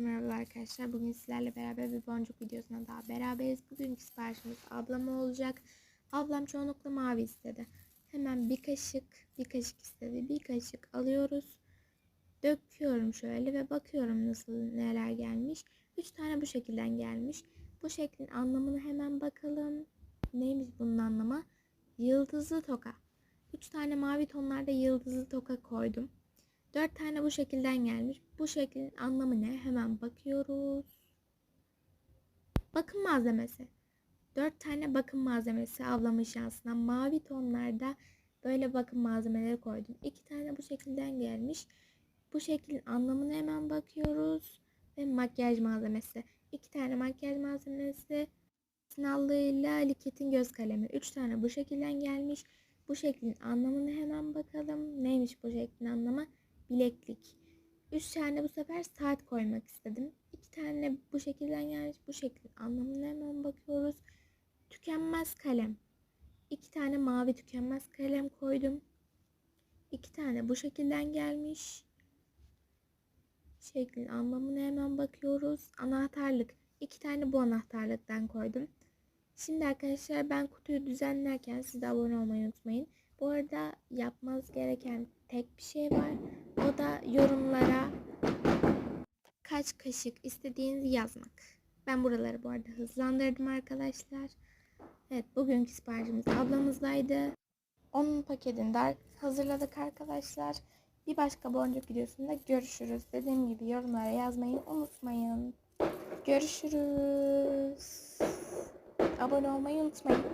Merhaba arkadaşlar. Bugün sizlerle beraber bir boncuk videosuna daha beraberiz. Bugünkü siparişimiz ablama olacak. Ablam çoğunlukla mavi istedi. Hemen bir kaşık, bir kaşık istedi. Bir kaşık alıyoruz. Döküyorum şöyle ve bakıyorum nasıl neler gelmiş. Üç tane bu şekilden gelmiş. Bu şeklin anlamını hemen bakalım. Neymiş bunun anlamı? Yıldızlı toka. Üç tane mavi tonlarda yıldızlı toka koydum. Dört tane bu şekilden gelmiş. Bu şeklin anlamı ne? Hemen bakıyoruz. Bakım malzemesi. Dört tane bakım malzemesi ablamın şansına. Mavi tonlarda böyle bakım malzemeleri koydum. İki tane bu şekilden gelmiş. Bu şeklin anlamını hemen bakıyoruz. Ve makyaj malzemesi. İki tane makyaj malzemesi. Sınavlığıyla Likit'in göz kalemi. Üç tane bu şekilden gelmiş. Bu şeklin anlamını hemen bakalım. Neymiş bu şeklin anlamı? Bileklik. Üç tane bu sefer saat koymak istedim. İki tane bu şekilden gelmiş. Bu şeklin anlamına hemen bakıyoruz. Tükenmez kalem. İki tane mavi tükenmez kalem koydum. İki tane bu şekilden gelmiş. Şeklin anlamına hemen bakıyoruz. Anahtarlık. İki tane bu anahtarlıktan koydum. Şimdi arkadaşlar ben kutuyu düzenlerken siz de abone olmayı unutmayın. Bu arada yapmanız gereken tek bir şey var. O da yorumlara kaç kaşık istediğinizi yazmak. Ben buraları bu arada hızlandırdım arkadaşlar. Evet bugünkü siparişimiz ablamızdaydı. Onun paketini de hazırladık arkadaşlar. Bir başka boncuk videosunda görüşürüz. Dediğim gibi yorumlara yazmayı unutmayın. Görüşürüz. Abone olmayı unutmayın.